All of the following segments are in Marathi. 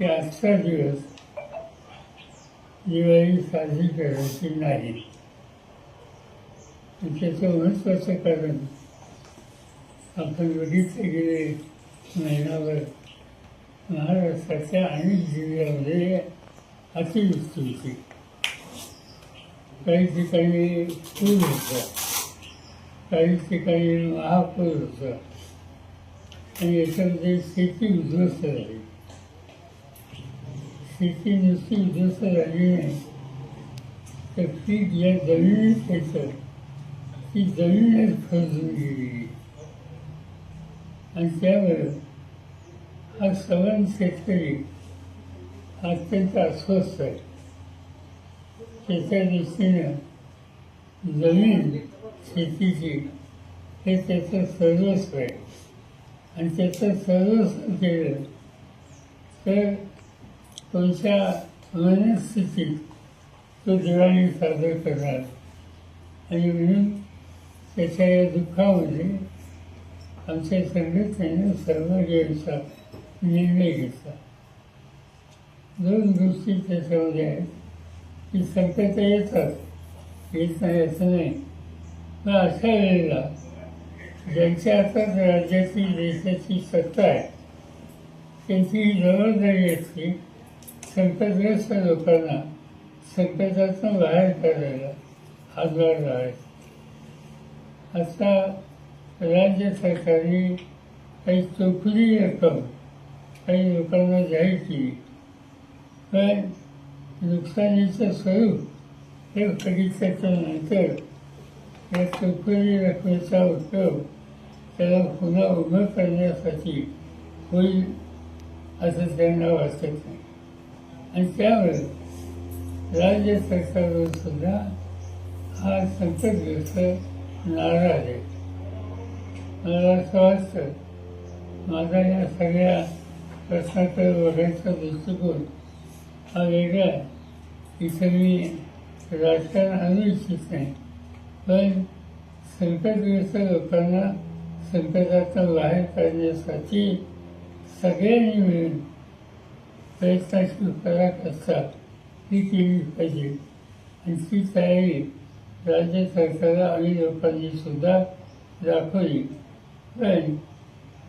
की आजचा दिवस दिवाळी साजरी करायची नाही. त्याचं महत्त्वाचं कारण आपण बघितलं गेले महिनाभर महाराष्ट्राच्या अनेक जिल्ह्यामध्ये अतिवृष्टी होती. काही ठिकाणी पूर होता. काही ठिकाणी महापूर होता. आणि याच्यामध्ये शेती उद्ध्वस्त झाली. शेती नुसती उद्ध्वस्त झाली नाही तर पीक या जमिनीत येतं ती जमीनच खर्चून गेली आणि त्यावर हा सवन शेतकरी अत्यंत अस्वस्थ आहे. त्याच्या दृष्टीनं जमीन शेतीची हे त्याचं सर्वस्व आहे आणि त्याचं सर्वस्व केलं तर तुमच्या मनस्थितीत तो दिवाळी सादर करणार. आणि म्हणून त्याच्या या दुःखामध्ये आमच्या संघटनेनं सर्व व्हायचा निर्णय घेतला. दोन गोष्टी त्याच्यामध्ये आहेत. की संकट येतात येत नाही असं नाही. पण अशा वेळेला ज्यांच्या हातात राज्याची देशाची सत्ता आहे त्यांची ही जबाबदारी असते संकटग्रस्त लोकांना संकटातून बाहेर काढायला हातभार लावायचा आता राज्य सरकारने काही चोखली रक्कम काही लोकांना जाहीर केली. पण नुकसानीचं स्वरूप हे बघितल्याच्या नंतर या चोखली रकमेचा उपयोग त्याला पुन्हा उभं करण्यासाठी होईल असं त्यांना वाटत नाही. आणि त्यामुळे राज्य सरकारवर सुद्धा हा संकटग्रस्त नाराज आहे. मला असं वाटतं माझा या सगळ्या प्रश्नाकडे बघायचा दृष्टिकोन हा वेगळा आहे. इथं मी राजकारण आणू इच्छित नाही. पण संकटग्रस्त लोकांना संकटातून बाहेर काढण्यासाठी सगळ्यांनी मिळून प्रयत्नाची पराकाष्ठा ही केली पाहिजे. आणि ती तयारी राज्य सरकारला आणि लोकांनी सुद्धा दाखवली. पण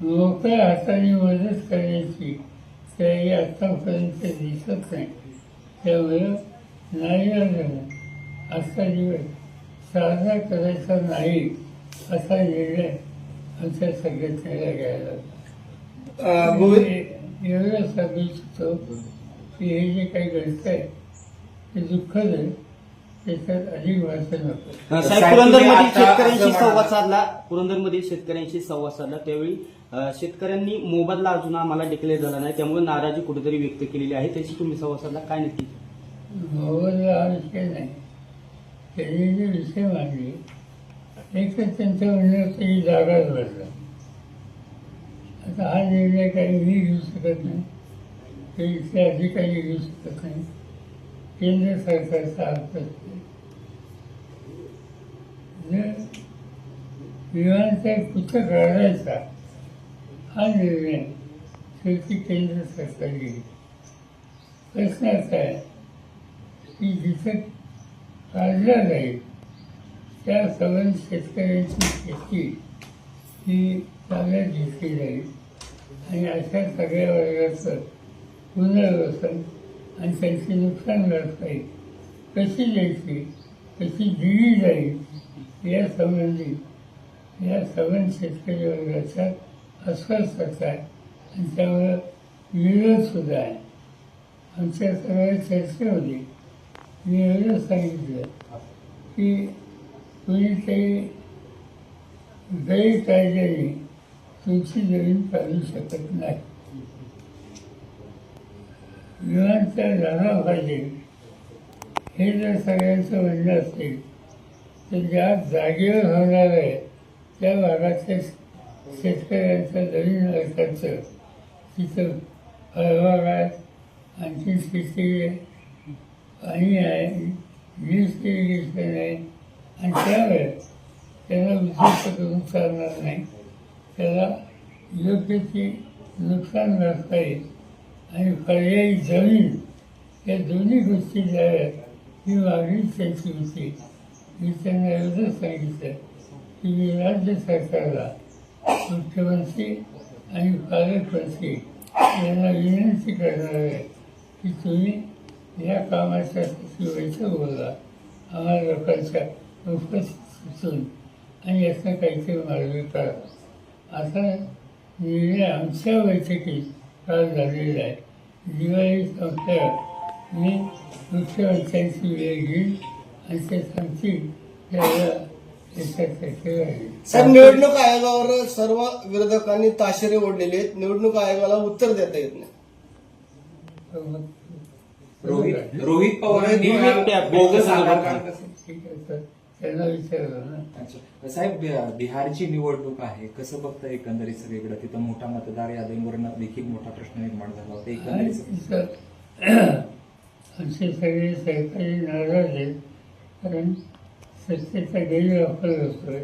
मोकळ्या हाताने मदत करण्याची तयारी आत्तापर्यंत दिसत नाही. त्यामुळं नाईलाजानं आजचा दिवस साजरा करायचा नाही असा निर्णय आमच्या संघटनेला घ्यायला एवढं सांगू इच्छितो की हे जे काही घडतं आहे ते दुःखद आहे त्याच्यात अधिक वाचन नको साहेब पुरंदरमध्ये शेतकऱ्यांशी संवाद साधला. पुरंदरमध्ये शेतकऱ्यांशी संवाद साधला. त्यावेळी अ, शेतकऱ्यांनी मोबदला अजून आम्हाला डिक्लेअर झाला नाही. त्यामुळे नाराजी कुठेतरी व्यक्त केलेली आहे. त्याची तुम्ही संवाद साधला. काय नक्की? मोबदला हा विषय नाही. त्यांनी जे विषय मांडले एक तर त्यांचं म्हणणं होतं ही जागाच बदला आता हा निर्णय काही मी घेऊ शकत नाही ते इथले अधिकारी घेऊ शकत नाही केंद्र सरकारचा अर्थ असते जर विमानचा कुठं काढायचा हा निर्णय शेवटी केंद्र सरकार घेईल प्रश्न असा आहे की जिथं काढला जाईल त्या सगळ्या शेतकऱ्यांची शेती ही चांगल्या दिसली जाईल आणि अशा सगळ्या वर्गाचं पुनर्वसन आणि त्यांची नुकसान भरपाई कशी द्यायची कशी दिली जाईल या संबंधी या सगळ्या शेतकरी वर्गाचा अस्वस्थता आहे. आणि त्यामुळं विरोधसुद्धा आहे. आमच्या सगळ्या चर्चेमध्ये मी एवढं सांगितलं की कुणीतरी गैरकायद्याने तुमची जमीन काढू शकत नाही विमानतळ झाला पाहिजे हे जर सगळ्यांचं म्हणणं असेल तर ज्या जागेवर होणार आहे त्या भागातल्या शेतकऱ्यांचं जमीन मालकाचं तिथं फळबाग आहे आणखी शेती आहे पाणी आहे वीज इरिगेशन आहे. आणि त्यामुळे त्याला विशिष्ट करून चालणार नाही त्याला योग्य ती नुकसान करता येईल. आणि पर्यायी जमीन या दोन्ही गोष्टी ज्या आहेत ही मागणी त्यांची होती. मी त्यांना एवढंच सांगितलं की मी राज्य सरकारला मुख्यमंत्री आणि पालकमंत्री यांना विनंती करणार आहे की तुम्ही या कामाच्या व्हायचं बोला. आम्हाला लोकांच्या उपस्थित सुचून आणि याचा काहीतरी मार्ग करा आता निर्णय आमच्या बैठकीत काल झालेला आहे दिवाळी संपल्यावर मी मुख्यमंत्र्यांची वेळ घेईन आणि ते सांगतील त्याला साहेब निवडणूक आयोगावर सर्व विरोधकांनी ताशेरे ओढलेले आहेत. निवडणूक आयोगाला उत्तर देता येत नाही. रोहित रोहित पवारांनी बोगस आधार. Card sir. त्यांना विचारलं ना. अच्छा. साहेब बि- बिहारची निवडणूक आहे. कसं बघता एकंदरीत सगळीकडे? तिथं मोठा मतदार यादींवर देखील मोठा प्रश्न निर्माण झाला होता एकंदरीत. आमचे सगळे सहकारी नाराज आहेत. कारण सत्तेचा गैरवापर होतोय.